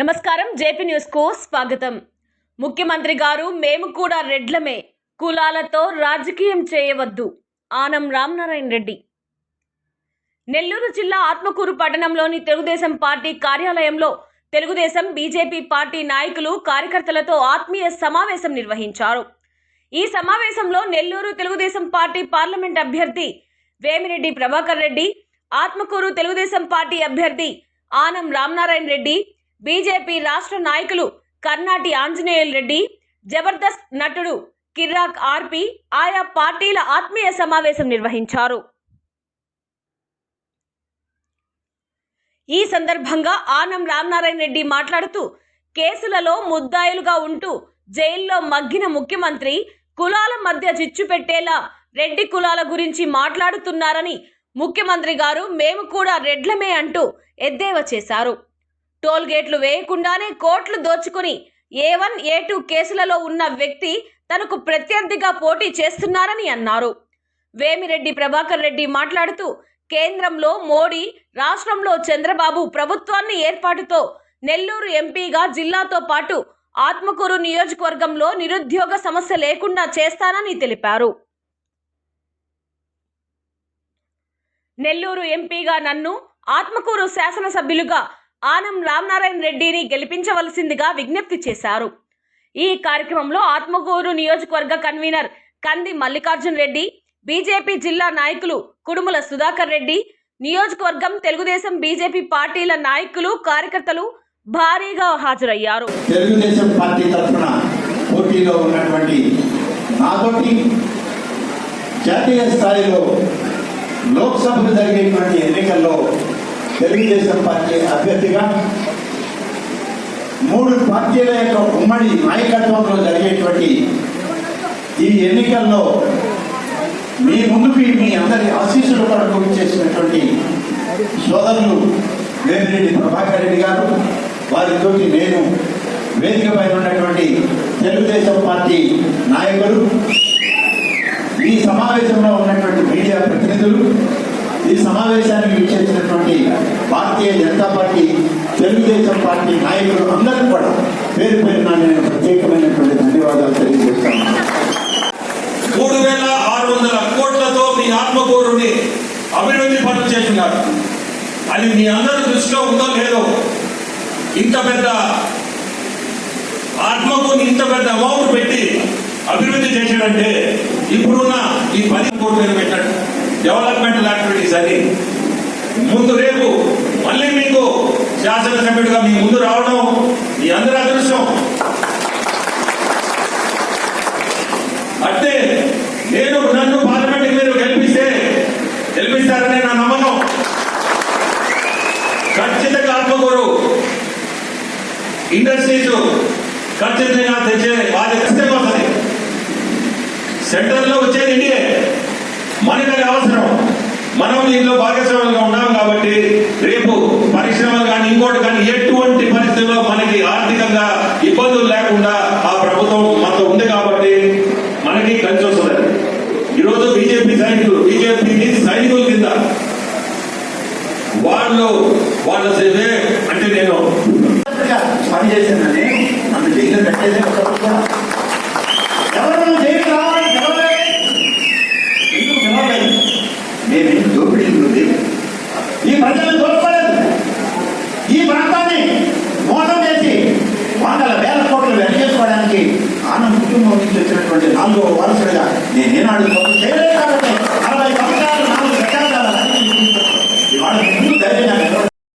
నమస్కారం జేపీ న్యూస్కు స్వాగతం. ముఖ్యమంత్రి గారు మేము కూడా రెడ్లమే. కులాలతో రాజకీయం చేయవద్దు. ఆనం రామనారాయణ రెడ్డి. నెల్లూరు జిల్లా ఆత్మకూరు పట్టణంలోని తెలుగుదేశం పార్టీ కార్యాలయంలో తెలుగుదేశం బీజేపీ పార్టీ నాయకులు కార్యకర్తలతో ఆత్మీయ సమావేశం నిర్వహించారు. ఈ సమావేశంలో నెల్లూరు తెలుగుదేశం పార్టీ పార్లమెంట్ అభ్యర్థి వేమిరెడ్డి ప్రభాకర్ రెడ్డి ఆత్మకూరు తెలుగుదేశం పార్టీ అభ్యర్థి ఆనం రామనారాయణ రెడ్డి బీజేపీ రాష్ట్ర నాయకులు కర్నాటి ఆంజనేయులు రెడ్డి జబర్దస్త్ నటుడు కిర్రాక్ ఆర్పి ఆయా పార్టీల ఆత్మీయ సమావేశం నిర్వహించారు. ఈ సందర్భంగా ఆనం రామనారాయణ రెడ్డి మాట్లాడుతూ కేసులలో ముద్దాయిలుగా ఉంటూ జైల్లో మగ్గిన ముఖ్యమంత్రి కులాల మధ్య చిచ్చు పెట్టేలా రెడ్డి కులాల గురించి మాట్లాడుతున్నారని ముఖ్యమంత్రి గారు మేము కూడా రెడ్లమే అంటూ ఎద్దేవా చేశారు. టోల్ గేట్లు వేయకుండానే కోట్లు దోచుకుని ఏ వన్ ఏ టూ కేసులలో ఉన్న వ్యక్తి తనకు ప్రత్యర్థిగా పోటీ చేస్తున్నారని అన్నారు. వేమిరెడ్డి ప్రభాకర్ రెడ్డి మాట్లాడుతూ కేంద్రంలో మోడీ రాష్ట్రంలో చంద్రబాబు ప్రభుత్వాన్ని ఏర్పాటుతో నెల్లూరు ఎంపీగా జిల్లాతో పాటు ఆత్మకూరు నియోజకవర్గంలో నిరుద్యోగ సమస్య లేకుండా చేస్తానని తెలిపారు. నెల్లూరు ఎంపీగా నన్ను ఆత్మకూరు శాసనసభ్యులుగా ఆనం రామనారాయణ రెడ్డిని గెలిపించవలసిందిగా విజ్ఞప్తి చేశారు. ఈ కార్యక్రమంలో ఆత్మకూరు నియోజకవర్గ కన్వీనర్ కంది మల్లికార్జున్ రెడ్డి బీజేపీ జిల్లా నాయకులు కుడుముల సుధాకర్ రెడ్డి నియోజకవర్గం తెలుగుదేశం బీజేపీ పార్టీల నాయకులు కార్యకర్తలు భారీగా హాజరయ్యారు. తెలుగుదేశం పార్టీ తరఫున పోటీలో ఉన్నటువంటి నాతోటి జాతీయ స్థాయిలో లోక్సభకు జరిగేటువంటి ఎన్నికల్లో తెలుగుదేశం పార్టీ అభ్యర్థిగా మూడు పార్టీల యొక్క ఉమ్మడి నాయకత్వంలో జరిగేటువంటి ఈ ఎన్నికల్లో మీ ముందుకు మీ అందరి ఆశీస్సుల కొరకు చేసినటువంటి సోదరులు వేమిరెడ్డి ప్రభాకర్ రెడ్డి గారు వారితోటి నేను వేదిక పైన ఉన్నటువంటి తెలుగుదేశం పార్టీ నాయకులు ఈ సమావేశంలో ఉన్నటువంటి మీడియా ప్రతినిధులు ఈ సమావేశానికి విచ్చేసినటువంటి భారతీయ జనతా పార్టీ తెలుగుదేశం పార్టీ నాయకులు అందరూ కూడా పేరు పేరున నేను ప్రత్యేకమైనటువంటి ధన్యవాదాలు తెలియజేస్తాను. మూడు వేల ఆరు వందల కోట్లతో మీ ఆత్మకూరుని అభివృద్ధి పనులు చేస్తున్నారు. అది మీ అందరి దృష్టిలో ఉందో లేదో ఇంత పెద్ద ఆత్మకూరుని ఇంత పెద్ద అమౌంట్ పెట్టి అభివృద్ధి చేశాడంటే ఇప్పుడున్న ఈ పది కోట్లు పెట్టాడు. డెవలప్మెంటల్ యాక్టివిటీస్ అని ముందు రేపు మళ్ళీ మీకు శాసనసభ్యుడిగా మీ ముందు రావడం మీ అందరి అదృష్టం. అంటే నేను నన్ను పార్లమెంట్కి మీరు గెలిపిస్తే గెలిపిస్తారని నా నమ్మకం. ఖచ్చితంగా ఆత్మకూరు ఇండస్ట్రీస్ ఖచ్చితంగా తెచ్చే బాధ్యత వస్తుంది. సెంటర్లో వచ్చేది ఇండియే. మనకి అవసరం. మనం దీంట్లో భాగస్వాములుగా ఉన్నాం కాబట్టి రేపు పరిశ్రమలు కానీ ఇంకోటి కానీ ఎటువంటి పరిస్థితుల్లో మనకి ఆర్థికంగా ఇబ్బందులు లేకుండా ఆ ప్రభుత్వం మనతో ఉంది కాబట్టి మనకి కలిసి వస్తుంది ఈరోజు బీజేపీ సైనికులు బీజేపీ సైనికుల కింద వాళ్ళు వాళ్ళ సేవే అంటే నేను పనిచేసిందని నన్ను జైలు పెట్టేదే ఈ ప్రజలను దోచుకోలేదు ఈ ప్రాంతాన్ని మోసం చేసి వందల వేల కోట్లు వెనకేసుకోవడానికి ఆనంద కుటుంబం నుంచి వచ్చినటువంటి నాలుగో వారసుడిగా నేనేనాడు తప్పు చేయలేదు